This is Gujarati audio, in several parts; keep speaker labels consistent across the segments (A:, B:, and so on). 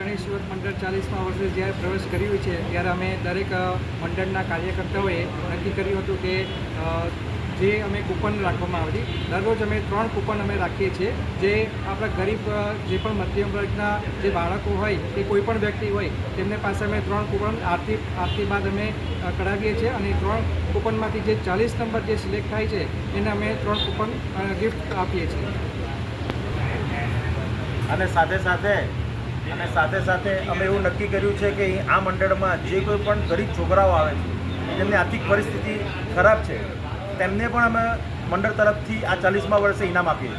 A: ગણેશ યુવક મંડળ ચાલીસમાં વર્ષે જ્યારે પ્રવેશ કર્યું છે, ત્યારે અમે દરેક મંડળના કાર્યકર્તાઓએ નક્કી કર્યું હતું કે જે અમે કૂપન રાખવામાં આવી દરરોજ અમે ત્રણ કૂપન અમે રાખીએ છીએ, જે આપણા ગરીબ જે પણ મધ્યમ વર્ગના જે બાળકો હોય, કે કોઈ પણ વ્યક્તિ હોય, તેમને પાસે અમે ત્રણ કૂપન આરતી આરતી બાદ અમે કઢાવીએ છીએ અને ત્રણ કૂપનમાંથી જે ચાલીસ નંબર જે સિલેક્ટ થાય છે, એને અમે ત્રણ કૂપન ગિફ્ટ આપીએ છીએ.
B: અને સાથે સાથે અને સાથે સાથે અમે એવું નક્કી કર્યું છે કે આ મંડળમાં જે કોઈ પણ ગરીબ છોકરાઓ આવે છે, જેમની આર્થિક પરિસ્થિતિ ખરાબ છે, તેમને પણ અમે મંડળ તરફથી આ ચાલીસમા વર્ષે ઇનામ આપીએ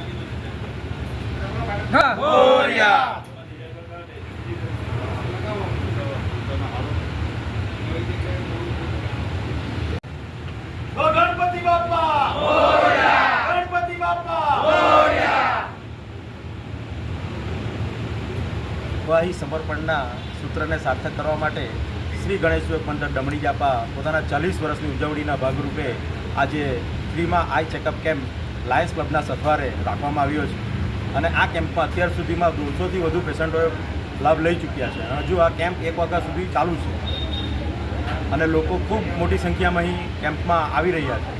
B: ગણપતિ બાપા ગણપતિ બાપા વાહી સમર્પણના સૂત્રને સાર્થક કરવા માટે શ્રી ગણેશ યોગ મંડળ ડમણી જાપા પોતાના ચાલીસ વર્ષની ઉજવણીના ભાગરૂપે આજે ફ્રીમાં આઈ ચેકઅપ કેમ્પ લાયન્સ ક્લબના સથવારે રાખવામાં આવ્યો છે. અને આ કેમ્પમાં અત્યાર સુધીમાં દોઢસોથી વધુ પેશન્ટોએ લાભ લઈ ચૂક્યા છે. હજુ આ કેમ્પ એક વાગ્યા સુધી ચાલુ છે. અને લોકો ખૂબ મોટી સંખ્યામાં અહીં કેમ્પમાં આવી રહ્યા છે.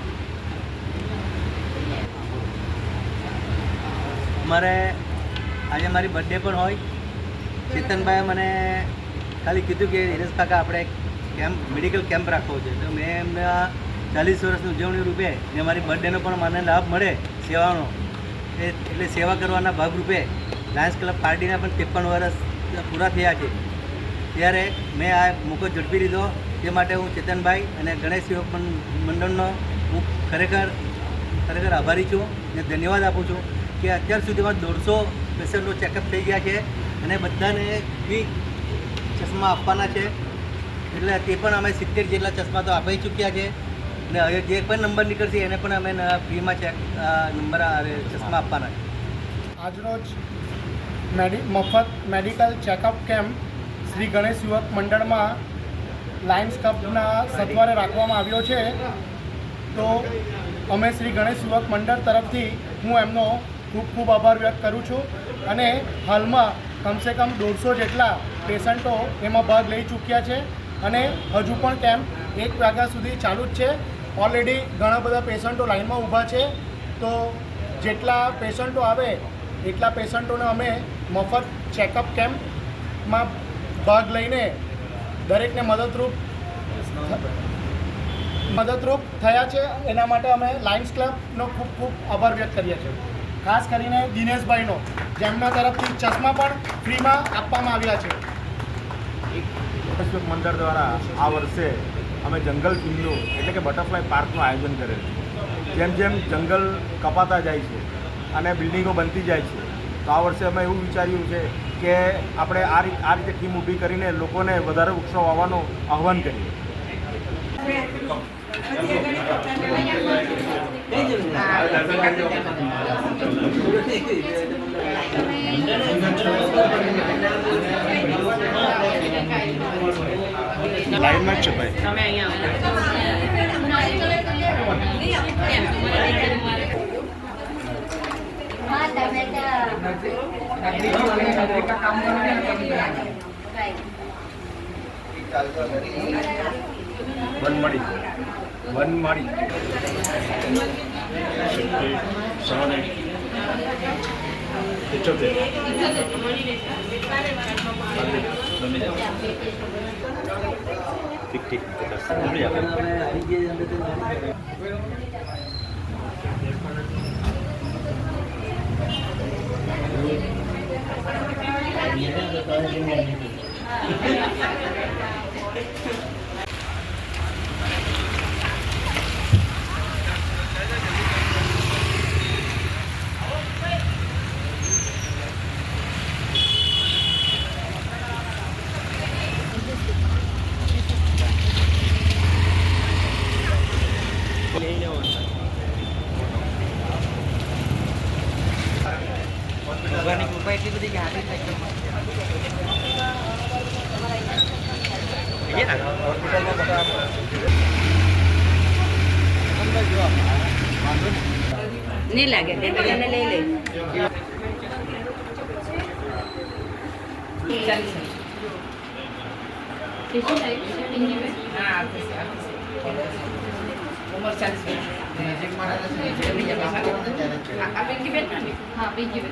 C: મારે આજે મારી બર્થડે પણ હોય. ચેતનભાઈએ મને ખાલી કીધું કે હિરેશ કાકા, આપણે કેમ્પ, મેડિકલ કેમ્પ રાખવો છે. તો મેં એમના ચાલીસ વર્ષની ઉજવણી રૂપે ને મારી બર્થડેનો પણ મને લાભ મળે સેવાનો. એટલે સેવા કરવાના ભાગરૂપે લાયન્સ ક્લબ પાર્ટીના પણ ત્રેપન વર્ષ પૂરા થયા છે. ત્યારે મેં આ મોકો ઝડપી લીધો. તે માટે હું ચેતનભાઈ અને ગણેશ સેવક મંડળનો હું ખરેખર ખરેખર આભારી છું અને ધન્યવાદ આપું છું કે અત્યાર સુધીમાં દોઢસો પેશન્ટનો ચેકઅપ થઈ ગયા છે. અને બધાને ફ્રી ચશ્મા આપવાના છે. એટલે તે પણ અમે સિત્તેર જેટલા ચશ્મા તો આપી ચૂક્યા છે. અને હવે જે પણ નંબર નીકળશે એને પણ અમે ફ્રીમાં ચેક નંબર ચશ્મા આપવાના છે.
D: આજરોજ મેડિ, મફત medical checkup camp Shri Ganesh યુવક મંડળમાં લાયન્સ કપના સત્વારે રાખવામાં આવ્યો છે. તો અમે શ્રી ગણેશ યુવક મંડળ તરફથી હું એમનો ખૂબ ખૂબ આભાર વ્યક્ત કરું છું. અને હાલમાં કમસે કમ દોઢસો જેટલા પેશન્ટો એમાં ભાગ લઈ ચૂક્યા છે. અને હજુ પણ કેમ્પ એક વાગ્યા સુધી ચાલુ જ છે. ઓલરેડી ઘણા બધા પેશન્ટો લાઇનમાં ઊભા છે. તો જેટલા પેશન્ટો આવે, એટલા પેશન્ટોને અમે મફત ચેકઅપ કેમ્પમાં ભાગ લઈને દરેકને મદદરૂપ મદદરૂપ થયા છે. એના માટે અમે લાયન્સ ક્લબનો ખૂબ ખૂબ આભાર વ્યક્ત કરીએ છીએ. ખાસ કરીને દિનેશભાઈનો જેમના તરફથી ચશ્મા પણ ફ્રીમાં આપવામાં આવ્યા છે.
B: વિશ્વ મંડળ દ્વારા આ વર્ષે અમે જંગલ કિલ્લો એટલે કે બટરફ્લાય પાર્કનું આયોજન કરેલું છે. જેમ જેમ જંગલ કપાતા જાય છે અને બિલ્ડિંગો બનતી જાય છે તો આ વર્ષે અમે એવું વિચાર્યું છે કે આપણે આ રીતે આ રીતે ટીમ ઊભી કરીને લોકોને વધારે વૃક્ષો વાવવાનું આહ્વાન કરીએ. લાઈનમાં જ છે ભાઈ વનમાળી વનમાળી ઠીક ઠીક
C: અમે આવી ગયા અંદર એટલી બધી થાય
E: નહીં લાગે તે બધાને લઈ લે. ચાલીસ હા બીજી બેન